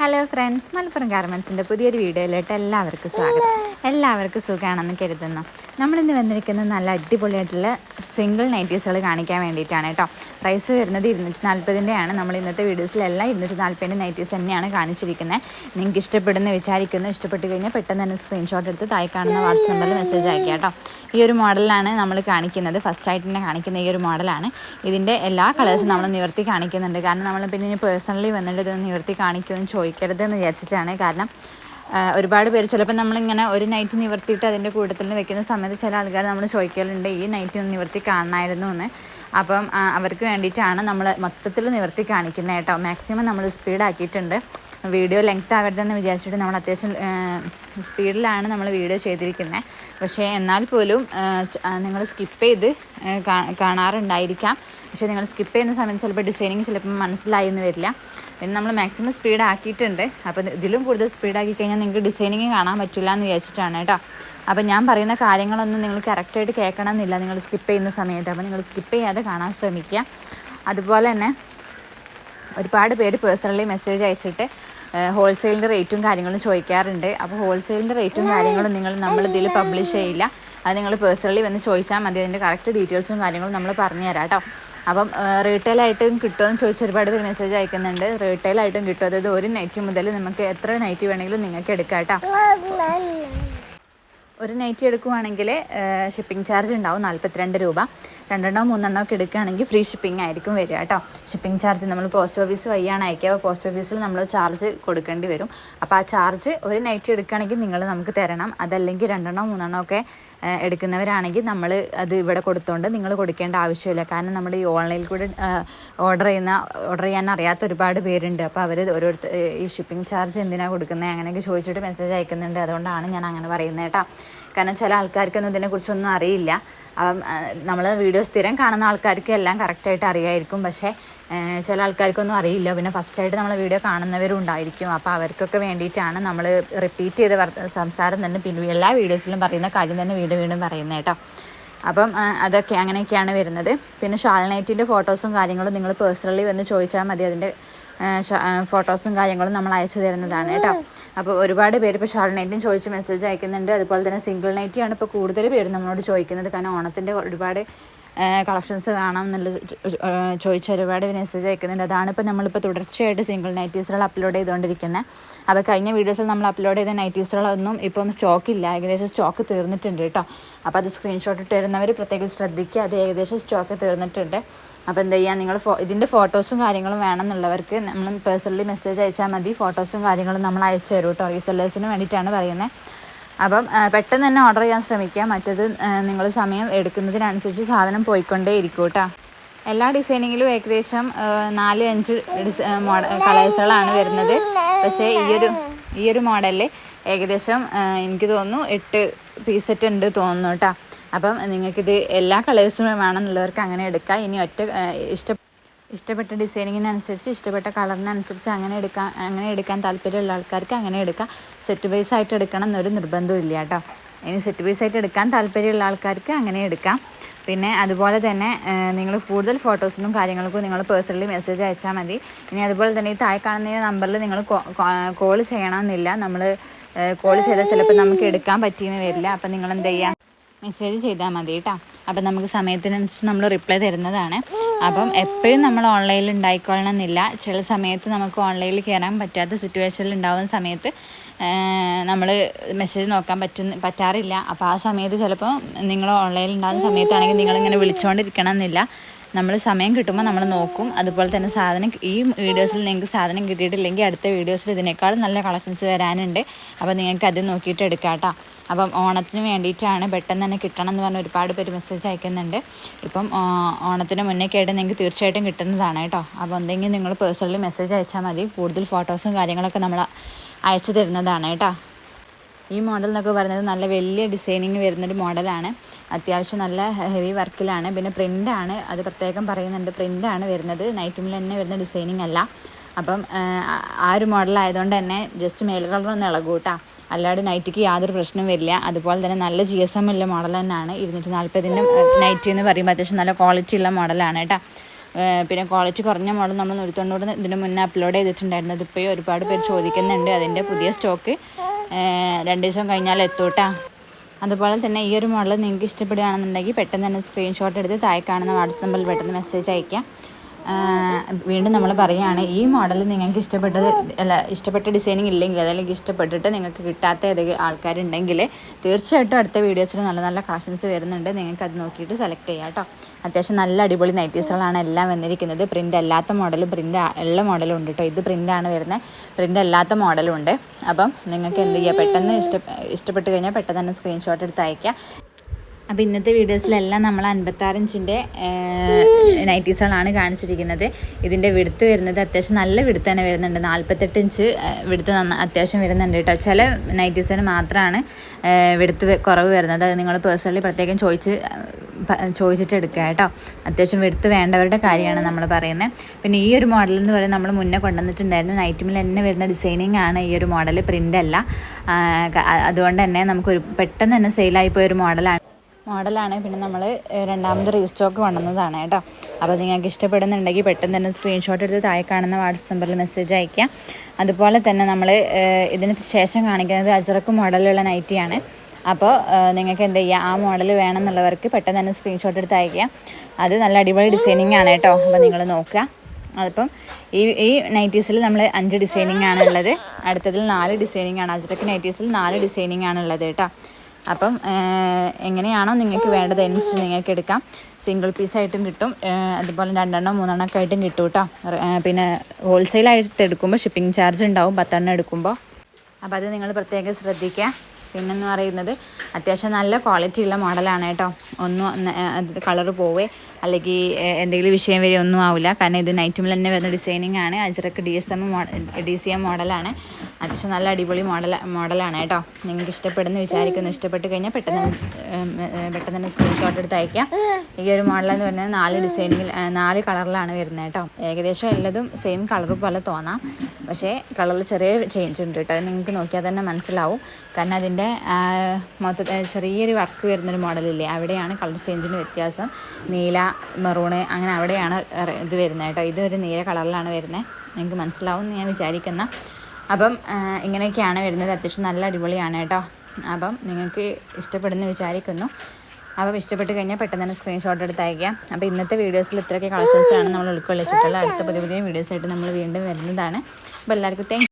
Hello friends Malappuram ഗാർമെൻസിന്റെ പുതിയൊരു വീഡിയോയിലോട്ട് എല്ലാവർക്കും സ്വാഗതം. എല്ലാവർക്കും സുഖമാണെന്ന് കരുതുന്നു. നമ്മളിന്ന് വന്നിരിക്കുന്നത് നല്ല അടിപൊളിയായിട്ടുള്ള സിംഗിൾ നൈറ്റീസുകൾ കാണിക്കാൻ വേണ്ടിയിട്ടാണ് കേട്ടോ. പ്രൈസ് വരുന്നത് ഇരുന്നൂറ്റി നാൽപ്പതിന്റെയാണ് നമ്മൾ ഇന്നത്തെ വീഡിയോസിലെല്ലാം ഇരുന്നൂറ്റി നാൽപ്പതിന്റെ നൈറ്റീസ് തന്നെയാണ് കാണിച്ചിരിക്കുന്നത്. നിങ്ങൾക്ക് ഇഷ്ടപ്പെടുന്ന വിചാരിക്കുന്നു ഇഷ്ടപ്പെട്ട് കഴിഞ്ഞാൽ പെട്ടെന്ന് തന്നെ സ്ക്രീൻഷോട്ട് എടുത്ത് തായി കാണുന്ന വാട്സപ്പ് നമ്പറിൽ മെസ്സേജ് അയക്കുക കേട്ടോ. ഈ ഒരു മോഡലാണ് നമ്മൾ കാണിക്കുന്നത്. ഫസ്റ്റ് ആയിട്ട് തന്നെ കാണിക്കുന്ന ഈ ഒരു മോഡലാണ്. ഇതിന്റെ എല്ലാ കളേഴ്സും നമ്മൾ നിവർത്തി കാണിക്കുന്നുണ്ട്. കാരണം നമ്മൾ പിന്നെ ഇനി പേഴ്സണലി വന്നിട്ട് ഇത് നിവർത്തി കാണിക്കുമെന്ന് ചോദിക്കരുത് എന്ന് വിചാരിച്ചിട്ടാണ്. കാരണം ഒരുപാട് പേര് ചിലപ്പോൾ നമ്മളിങ്ങനെ ഒരു നൈറ്റ് നിവർത്തിയിട്ട് അതിന്റെ കൂട്ടത്തിൽ വെക്കുന്ന സമയത്ത് ചില ആൾക്കാർ നമ്മൾ ചോദിക്കലുണ്ട് ഈ നൈറ്റ് ഒന്ന് നിവർത്തി കാണണമായിരുന്നു എന്ന്. അപ്പം അവർക്ക് വേണ്ടിയിട്ടാണ് നമ്മൾ മൊത്തത്തിൽ നിവർത്തി കാണിക്കുന്നത് കേട്ടോ. മാക്സിമം നമ്മൾ സ്പീഡാക്കിയിട്ടുണ്ട് വീഡിയോ ലെങ്ത് ആവരുതെന്ന് വിചാരിച്ചിട്ട് നമ്മൾ അത്യാവശ്യം സ്പീഡിലാണ് നമ്മൾ വീഡിയോ ചെയ്തിരിക്കുന്നത് പക്ഷേ എന്നാൽ പോലും നിങ്ങൾ സ്കിപ്പ് ചെയ്ത് കാണാറുണ്ടായിരിക്കാം. പക്ഷേ നിങ്ങൾ സ്കിപ്പ് ചെയ്യുന്ന സമയത്ത് ചിലപ്പോൾ ഡിസൈനിങ് ചിലപ്പോൾ മനസ്സിലായി എന്ന് വരില്ല. പിന്നെ നമ്മൾ മാക്സിമം സ്പീഡ് ആക്കിയിട്ടുണ്ട്. അപ്പോൾ ഇതിലും കൂടുതൽ സ്പീഡാക്കി കഴിഞ്ഞാൽ നിങ്ങൾക്ക് ഡിസൈനിങ് കാണാൻ പറ്റില്ല എന്ന് വിചാരിച്ചിട്ടാണ് കേട്ടോ. അപ്പോൾ ഞാൻ പറയുന്ന കാര്യങ്ങളൊന്നും നിങ്ങൾ കറക്റ്റായിട്ട് കേൾക്കണം എന്നില്ല നിങ്ങൾ സ്കിപ്പ് ചെയ്യുന്ന സമയത്ത്. അപ്പോൾ നിങ്ങൾ സ്കിപ്പ് ചെയ്യാതെ കാണാൻ ശ്രമിക്കുക. അതുപോലെ തന്നെ ഒരുപാട് പേര് പേഴ്സണലി മെസ്സേജ് അയച്ചിട്ട് ഹോൾസെയിലിന്റെ റേറ്റും കാര്യങ്ങളും ചോദിക്കാറുണ്ട്. അപ്പോൾ ഹോൾസെയിലിന്റെ റേറ്റും കാര്യങ്ങളും നിങ്ങൾ നമ്മൾ പബ്ലിഷ് ചെയ്യില്ല. അത് നിങ്ങൾ പേഴ്സണലി വന്ന് ചോദിച്ചാൽ മതി. അതിന്റെ കറക്റ്റ് ഡീറ്റെയിൽസും കാര്യങ്ങളും നമ്മൾ പറഞ്ഞു തരാം കേട്ടോ. അപ്പം റീറ്റെയിലായിട്ടും കിട്ടുമെന്ന് ചോദിച്ച് ഒരുപാട് പേര് മെസ്സേജ് അയക്കുന്നുണ്ട്. റീറ്റെയിലായിട്ടും കിട്ടും. അതായത് ഒരു നൈറ്റ് മുതൽ നമുക്ക് എത്ര നൈറ്റ് വേണമെങ്കിലും നിങ്ങൾക്ക് എടുക്കാം കേട്ടോ. ഒരു നൈറ്റി എടുക്കുവാണെങ്കിൽ ഷിപ്പിംഗ് ചാർജ് ഉണ്ടാവും നാൽപ്പത്തിരണ്ട് രൂപ. രണ്ടെണ്ണോ മൂന്നെണ്ണോ ഒക്കെ എടുക്കുകയാണെങ്കിൽ ഫ്രീ ഷിപ്പിംഗ് ആയിരിക്കും വരിക കേട്ടോ. ഷിപ്പിംഗ് ചാർജ് നമ്മൾ പോസ്റ്റ് ഓഫീസ് വഴിയാണ് അയക്കുക. അപ്പോൾ പോസ്റ്റ് ഓഫീസിൽ നമ്മൾ ചാർജ് കൊടുക്കേണ്ടി വരും. അപ്പോൾ ആ ചാർജ് ഒരു നൈറ്റി എടുക്കുകയാണെങ്കിൽ നിങ്ങൾ നമുക്ക് തരണം. അതല്ലെങ്കിൽ രണ്ടെണ്ണോ മൂന്നെണ്ണോ ഒക്കെ എടുക്കുന്നവരാണെങ്കിൽ നമ്മൾ അത് ഇവിടെ കൊടുത്തോണ്ട് നിങ്ങൾ കൊടുക്കേണ്ട ആവശ്യമില്ല. കാരണം നമ്മുടെ ഈ ഓൺലൈനിൽ കൂടെ ഓർഡർ ചെയ്യുന്ന ഓർഡർ ചെയ്യാൻ അറിയാത്ത ഒരുപാട് പേരുണ്ട്. അപ്പോൾ അവർ ഓരോരുത്തർ ഈ ഷിപ്പിംഗ് ചാർജ് എന്തിനാണ് കൊടുക്കുന്നത് അങ്ങനെയൊക്കെ ചോദിച്ചിട്ട് മെസ്സേജ് അയക്കുന്നുണ്ട്. അതുകൊണ്ടാണ് ഞാൻ അങ്ങനെ പറയുന്നത് കേട്ടോ കാരണം ചില ആൾക്കാർക്കൊന്നും ഇതിനെക്കുറിച്ചൊന്നും അറിയില്ല. അപ്പം നമ്മൾ വീഡിയോ സ്ഥിരം കാണുന്ന ആൾക്കാർക്ക് എല്ലാം കറക്റ്റായിട്ട് അറിയായിരിക്കും. പക്ഷേ ചില ആൾക്കാർക്കൊന്നും അറിയില്ല. പിന്നെ ഫസ്റ്റായിട്ട് നമ്മൾ വീഡിയോ കാണുന്നവരും ഉണ്ടായിരിക്കും അപ്പോൾ അവർക്കൊക്കെ വേണ്ടിയിട്ടാണ് നമ്മൾ റിപ്പീറ്റ് ചെയ്ത് സംസാരം തന്നെ പിന്നെ എല്ലാ വീഡിയോസിലും പറയുന്ന കാര്യം തന്നെ വീണ്ടും വീണ്ടും പറയുന്നത് കേട്ടോ. അപ്പം അതൊക്കെ അങ്ങനെയൊക്കെയാണ് വരുന്നത്. പിന്നെ ഷാൾ നൈറ്റിന്റെ ഫോട്ടോസും കാര്യങ്ങളും നിങ്ങൾ പേഴ്സണലി വന്ന് ചോദിച്ചാൽ മതി. അതിന്റെ ഫോട്ടോസും കാര്യങ്ങളും നമ്മൾ അയച്ചു തരുന്നതാണ് കേട്ടോ. അപ്പോൾ ഒരുപാട് പേര് ഇപ്പോൾ ഷാൾ നൈറ്റും ചോദിച്ച് മെസ്സേജ് അയക്കുന്നുണ്ട്. അതുപോലെ തന്നെ സിംഗിൾ നൈറ്റിയാണ് ഇപ്പോൾ കൂടുതൽ പേര് നമ്മളോട് ചോദിക്കുന്നത്. കാരണം ഓണത്തിന്റെ ഒരുപാട് കളക്ഷൻസ് വേണം എന്നുള്ള ചോദിച്ച ഒരുപാട് മെസ്സേജ് അയക്കുന്നുണ്ട് അതാണ് ഇപ്പോൾ നമ്മളിപ്പോൾ തുടർച്ചയായിട്ട് സിംഗിൾ നൈറ്റീസുകൾ അപ്ലോഡ് ചെയ്തുകൊണ്ടിരിക്കുന്നത് അപ്പോൾ കഴിഞ്ഞ വീഡിയോസിൽ നമ്മൾ അപ്ലോഡ് ചെയ്ത നൈറ്റീസുകളൊന്നും ഇപ്പം സ്റ്റോക്കില്ല ഏകദേശം സ്റ്റോക്ക് തീർന്നിട്ടുണ്ട് കേട്ടോ. അപ്പോൾ അത് സ്ക്രീൻഷോട്ട് ഇട്ട് തരുന്നവർ പ്രത്യേകിച്ച് ശ്രദ്ധിക്കുക. അത് ഏകദേശം സ്റ്റോക്ക് തീർന്നിട്ടുണ്ട്. അപ്പോൾ എന്താ ചെയ്യുക നിങ്ങൾ ഫോ ഇതിന്റെ ഫോട്ടോസും കാര്യങ്ങളും വേണമെന്നുള്ളവർക്ക് നമ്മൾ പേഴ്സണലി മെസ്സേജ് അയച്ചാൽ മതി. ഫോട്ടോസും കാര്യങ്ങളും നമ്മൾ അയച്ചു തരും കേട്ടോ. റീസെല്ലേഴ്സിന് വേണ്ടിയിട്ടാണ് പറയുന്നത് അപ്പം പെട്ടെന്ന് തന്നെ ഓർഡർ ചെയ്യാൻ ശ്രമിക്കുക മറ്റത് നിങ്ങൾ സമയം എടുക്കുന്നതിനനുസരിച്ച് സാധനം പോയിക്കൊണ്ടേ ഇരിക്കും കേട്ടോ. എല്ലാ ഡിസൈനിങ്ങിലും ഏകദേശം നാല് അഞ്ച് ഡിസ് മോഡ കളേഴ്സുകളാണ് വരുന്നത്. പക്ഷേ ഈയൊരു ഈ ഒരു മോഡലിൽ ഏകദേശം എനിക്ക് തോന്നുന്നു എട്ട് പീസെറ്റ് ഉണ്ട് തോന്നുന്നു കേട്ടോ. അപ്പം നിങ്ങൾക്കിത് എല്ലാ കളേഴ്സും വേണമെന്നുള്ളവർക്ക് അങ്ങനെ എടുക്കാം. ഇനി ഒറ്റ ഇഷ്ട ഇഷ്ടപ്പെട്ട ഡിസൈനിങ്ങിനനുസരിച്ച് ഇഷ്ടപ്പെട്ട കളറിനനുസരിച്ച് അങ്ങനെ എടുക്കാൻ അങ്ങനെ എടുക്കാൻ താല്പര്യമുള്ള ആൾക്കാർക്ക് അങ്ങനെ എടുക്കാം. സെറ്റ് വൈസ് ആയിട്ട് എടുക്കണം എന്നൊരു നിർബന്ധവും ഇല്ല കേട്ടോ. ഇനി സെറ്റ് വൈസ് ആയിട്ട് എടുക്കാൻ താല്പര്യമുള്ള ആൾക്കാർക്ക് അങ്ങനെ എടുക്കാം. പിന്നെ അതുപോലെ തന്നെ നിങ്ങൾ കൂടുതൽ ഫോട്ടോസിനും കാര്യങ്ങൾക്കും നിങ്ങൾ പേഴ്സണലി മെസ്സേജ് അയച്ചാൽ മതി. ഇനി അതുപോലെ തന്നെ ഈ താഴെ കാണുന്ന നമ്പറിൽ നിങ്ങൾ കോൾ ചെയ്യണമെന്നില്ല. നമ്മൾ കോൾ ചെയ്താൽ ചിലപ്പോൾ നമുക്ക് എടുക്കാൻ പറ്റിയെന്ന് വരില്ല. അപ്പം നിങ്ങൾ എന്ത് ചെയ്യുക മെസ്സേജ് ചെയ്താൽ മതി കേട്ടോ. അപ്പം നമുക്ക് സമയത്തിനനുസരിച്ച് നമ്മൾ റിപ്ലൈ തരുന്നതാണ്. അപ്പം എപ്പോഴും നമ്മൾ ഓൺലൈനിൽ ഉണ്ടായിക്കൊള്ളണം എന്നില്ല ചില സമയത്ത് നമുക്ക് ഓൺലൈനിൽ കയറാൻ പറ്റാത്ത സിറ്റുവേഷനിൽ ഉണ്ടാവുന്ന സമയത്ത് നമ്മൾ മെസ്സേജ് നോക്കാൻ പറ്റുന്ന പറ്റാറില്ല. അപ്പോൾ ആ സമയത്ത് ചിലപ്പോൾ നിങ്ങൾ ഓൺലൈനിൽ ഉണ്ടാകുന്ന സമയത്താണെങ്കിൽ നിങ്ങളിങ്ങനെ വിളിച്ചുകൊണ്ടിരിക്കണം എന്നില്ല നമ്മൾ സമയം കിട്ടുമ്പോൾ നമ്മൾ നോക്കും. അതുപോലെ തന്നെ സാധനം ഈ വീഡിയോസിൽ നിങ്ങൾക്ക് സാധനം കിട്ടിയിട്ടില്ലെങ്കിൽ അടുത്ത വീഡിയോസിൽ ഇതിനേക്കാൾ നല്ല കളക്ഷൻസ് വരാനുണ്ട്. അപ്പോൾ നിങ്ങൾക്ക് അത് നോക്കിയിട്ട് എടുക്കാം കേട്ടോ അപ്പം ഓണത്തിന് വേണ്ടിയിട്ടാണ് പെട്ടെന്ന് തന്നെ കിട്ടണം എന്ന് പറഞ്ഞ് ഒരുപാട് പേര് മെസ്സേജ് അയക്കുന്നുണ്ട്. ഇപ്പം ഓണത്തിന് മുന്നേ കേട്ട് നിങ്ങൾക്ക് തീർച്ചയായിട്ടും കിട്ടുന്നതാണ് കേട്ടോ. അപ്പോൾ എന്തെങ്കിലും നിങ്ങൾ പേഴ്സണലി മെസ്സേജ് അയച്ചാൽ മതി. കൂടുതൽ ഫോട്ടോസും കാര്യങ്ങളൊക്കെ നമ്മൾ അയച്ചു തരുന്നതാണ് കേട്ടോ. ഈ മോഡൽ എന്നൊക്കെ പറയുന്നത് നല്ല വലിയ ഡിസൈനിങ് വരുന്നൊരു മോഡലാണ് അത്യാവശ്യം നല്ല ഹെവി വർക്കിലാണ് പിന്നെ പ്രിന്റാണ് അത് പ്രത്യേകം പറയുന്നുണ്ട്. പ്രിന്റാണ് വരുന്നത്. നൈറ്റ് നൈറ്റിമിൽ തന്നെ വരുന്ന ഡിസൈനിങ് അല്ല. അപ്പം ആ, ഒരു മോഡലായതുകൊണ്ട് തന്നെ ജസ്റ്റ് മേൽ കളർ ഒന്ന് ഇളകൂട്ടാ കേട്ടോ. അല്ലാതെ നൈറ്റിക്ക് യാതൊരു പ്രശ്നവും വരില്ല. അതുപോലെ തന്നെ നല്ല ജി എസ് എം ഉള്ള മോഡൽ തന്നെയാണ്. ഇരുന്നൂറ്റി നാൽപ്പതിന്റെ നൈറ്റി എന്ന് പറയുമ്പോൾ അത്യാവശ്യം നല്ല ക്വാളിറ്റി ഉള്ള മോഡലാണ് കേട്ടോ. പിന്നെ ക്വാളിറ്റി കുറഞ്ഞ മോഡൽ നമ്മൾ നൂറ്റൊണ്ണൂറ് ഇതിന് മുന്നേ അപ്ലോഡ് ചെയ്തിട്ടുണ്ടായിരുന്നു അതിപ്പോൾ ഒരുപാട് പേര് ചോദിക്കുന്നുണ്ട് അതിന്റെ പുതിയ സ്റ്റോക്ക് രണ്ട് ദിവസം കഴിഞ്ഞാൽ എത്തൂട്ടാ അതുപോലെ തന്നെ ഈ ഒരു മോഡൽ നിങ്ങൾക്ക് ഇഷ്ടപ്പെടുകയാണെന്നുണ്ടെങ്കിൽ പെട്ടെന്ന് തന്നെ സ്ക്രീൻഷോട്ട് എടുത്ത് താഴെ കാണുന്ന വാട്സപ്പ് പെട്ടെന്ന് മെസ്സേജ് അയയ്ക്കാം. വീണ്ടും നമ്മൾ പറയുകയാണ് ഈ മോഡൽ നിങ്ങൾക്ക് ഇഷ്ടപ്പെട്ടത് അല്ല ഇഷ്ടപ്പെട്ട ഡിസൈനിങ് ഇല്ലെങ്കിൽ അതല്ലെങ്കിൽ ഇഷ്ടപ്പെട്ടിട്ട് നിങ്ങൾക്ക് കിട്ടാത്ത ഏതെങ്കിലും ആൾക്കാരുണ്ടെങ്കിൽ തീർച്ചയായിട്ടും അടുത്ത വീഡിയോസിൽ നല്ല നല്ല കളക്ഷൻസ് വരുന്നുണ്ട്. നിങ്ങൾക്ക് അത് നോക്കിയിട്ട് സെലക്ട് ചെയ്യാം കേട്ടോ. അത്യാവശ്യം നല്ല അടിപൊളി നൈറ്റീസുകളാണ് എല്ലാം വന്നിരിക്കുന്നത്. പ്രിന്റ് അല്ലാത്ത മോഡലും പ്രിന്റ് ഉള്ള മോഡലും ഉണ്ട് കേട്ടോ. ഇത് പ്രിന്റാണ് വരുന്നത്. പ്രിന്റ് അല്ലാത്ത മോഡലും ഉണ്ട്. അപ്പം നിങ്ങൾക്ക് എന്ത് ചെയ്യുക പെട്ടെന്ന് ഇഷ്ട ഇഷ്ടപ്പെട്ട് കഴിഞ്ഞാൽ പെട്ടെന്ന് തന്നെ സ്ക്രീൻഷോട്ട് എടുത്ത് അയക്കുക അപ്പോൾ ഇന്നത്തെ വീഡിയോസിലെല്ലാം നമ്മൾ അൻപത്താറിഞ്ചിന്റെ നൈറ്റീസുകളാണ് കാണിച്ചിരിക്കുന്നത്. ഇതിന്റെ വിടുത്ത് വരുന്നത് അത്യാവശ്യം നല്ല വിടുത്ത് തന്നെ വരുന്നുണ്ട്. നാൽപ്പത്തെട്ട് ഇഞ്ച് വിടുത്ത് നന്ന അത്യാവശ്യം വരുന്നുണ്ട് കേട്ടോ. ചില നൈറ്റീസിന് മാത്രമാണ് വിടുത്ത് കുറവ് വരുന്നത്. അത് നിങ്ങൾ പേഴ്സണലി പ്രത്യേകം ചോദിച്ച് ചോദിച്ചിട്ട് എടുക്കുക കേട്ടോ. അത്യാവശ്യം വിടുത്ത് വേണ്ടവരുടെ കാര്യമാണ് നമ്മൾ പറയുന്നത്. പിന്നെ ഈ ഒരു മോഡൽ എന്ന് പറയുന്നത് നമ്മൾ മുന്നേ കൊണ്ടുവന്നിട്ടുണ്ടായിരുന്നു. നൈറ്റിമിൽ തന്നെ വരുന്ന ഡിസൈനിങ് ആണ് ഈ ഒരു മോഡൽ പ്രിന്റ് അല്ല. അതുകൊണ്ട് തന്നെ നമുക്കൊരു പെട്ടെന്ന് തന്നെ സെയിലായി പോയ ഒരു മോഡലാണ് മോഡലാണ്. പിന്നെ നമ്മൾ രണ്ടാമത് റീസ്റ്റോക്ക് കൊണ്ടുവന്നതാണ് കേട്ടോ. അപ്പോൾ നിങ്ങൾക്ക് ഇഷ്ടപ്പെടുന്നുണ്ടെങ്കിൽ പെട്ടെന്ന് തന്നെ സ്ക്രീൻഷോട്ട് എടുത്ത് താഴെ കാണുന്ന വാട്സപ്പ് നമ്പറിൽ മെസ്സേജ് അയക്കാം അതുപോലെ തന്നെ നമ്മൾ ഇതിന് ശേഷം കാണിക്കുന്നത് അജറക്ക് മോഡലുള്ള നൈറ്റിയാണ് അപ്പോൾ നിങ്ങൾക്ക് എന്ത് ചെയ്യുക ആ മോഡൽ വേണമെന്നുള്ളവർക്ക് പെട്ടെന്ന് തന്നെ സ്ക്രീൻഷോട്ട് എടുത്ത് അയക്കാം അത് നല്ല അടിപൊളി ഡിസൈനിങ് ആണ് കേട്ടോ. അപ്പോൾ നിങ്ങൾ നോക്കുക. അതിപ്പം ഈ ഈ നൈറ്റീസിൽ നമ്മൾ അഞ്ച് ഡിസൈനിങ് ആണുള്ളത്. അടുത്തതിൽ നാല് ഡിസൈനിങ് ആണ്. അജറക്ക് നൈറ്റീസിൽ നാല് ഡിസൈനിങ് ആണുള്ളത് കേട്ടോ. അപ്പം എങ്ങനെയാണോ നിങ്ങൾക്ക് വേണ്ടത് അനുസരിച്ച് നിങ്ങൾക്ക് എടുക്കാം. സിംഗിൾ പീസായിട്ടും കിട്ടും. അതുപോലെ രണ്ടെണ്ണം മൂന്നെണ്ണം ഒക്കെ ആയിട്ടും കിട്ടും കേട്ടോ. പിന്നെ ഹോൾസെയിലായിട്ട് എടുക്കുമ്പോൾ ഷിപ്പിംഗ് ചാർജ് ഉണ്ടാവും. പത്തെണ്ണം എടുക്കുമ്പോൾ. അപ്പോൾ അത് നിങ്ങൾ പ്രത്യേകം ശ്രദ്ധിക്കുക. പിന്നെന്ന് പറയുന്നത് അത്യാവശ്യം നല്ല ക്വാളിറ്റി ഉള്ള മോഡലാണ് കേട്ടോ. ഒന്നും കളർ പോവേ. അല്ലെങ്കിൽ എന്തെങ്കിലും വിഷയം വരെ ഒന്നും ആവില്ല കാരണം ഇത് നൈറ്റുമിൽ തന്നെ വരുന്ന ഡിസൈനിങ് ആണ്. അജറക്ക് D S M D C M മോഡലാണ്. അത്യാവശ്യം നല്ല അടിപൊളി മോഡൽ മോഡലാണ് കേട്ടോ. നിങ്ങൾക്ക് ഇഷ്ടപ്പെടുന്ന വിചാരിക്കുന്നു ഇഷ്ടപ്പെട്ട് കഴിഞ്ഞാൽ പെട്ടെന്ന് പെട്ടെന്ന് തന്നെ സ്ക്രീൻഷോട്ട് എടുത്ത് അയക്കാം. ഈ ഒരു മോഡൽ എന്ന് പറയുന്നത് നാല് ഡിസൈനിങ്ങിൽ നാല് കളറിലാണ് വരുന്നത് കേട്ടോ. ഏകദേശം എല്ലതും സെയിം കളർ പോലെ തോന്നാം. പക്ഷേ കളറിൽ ചെറിയ ചേഞ്ച് ഉണ്ട് കേട്ടോ. നിങ്ങൾക്ക് നോക്കിയാൽ തന്നെ മനസ്സിലാവും. കാരണം അതിന്റെ മൊത്തത്തിൽ ചെറിയൊരു വർക്ക് വരുന്നൊരു മോഡലില്ലേ അവിടെയാണ് കളർ ചേഞ്ചിന്റെ വ്യത്യാസം. നീല മെറൂണ് അങ്ങനെ അവിടെയാണ് ഇത് വരുന്നത് കേട്ടോ. ഇതൊരു നീല കളറിലാണ് വരുന്നത്. നിങ്ങൾക്ക് മനസ്സിലാവും എന്ന് ഞാൻ വിചാരിക്കുന്ന. അപ്പം ഇങ്ങനെയൊക്കെയാണ് വരുന്നത്. അത്യാവശ്യം നല്ല അടിപൊളിയാണ് കേട്ടോ. അപ്പം നിങ്ങൾക്ക് ഇഷ്ടപ്പെടുന്ന വിചാരിക്കുന്നു. അപ്പം ഇഷ്ടപ്പെട്ട് കഴിഞ്ഞാൽ പെട്ടെന്ന് തന്നെ സ്ക്രീൻഷോട്ട് എടുത്ത് അയക്കാം അപ്പോൾ ഇന്നത്തെ വീഡിയോസിൽ ഇത്രയൊക്കെ കളക്ഷൻസാണ് നമ്മൾ ഉൾക്കൊള്ളിച്ചിട്ടുള്ളത്. അടുത്ത പുതിയ പുതിയ വീഡിയോസായിട്ട് നമ്മൾ വീണ്ടും വരുന്നതാണ്. അപ്പോൾ എല്ലാവർക്കും താങ്ക്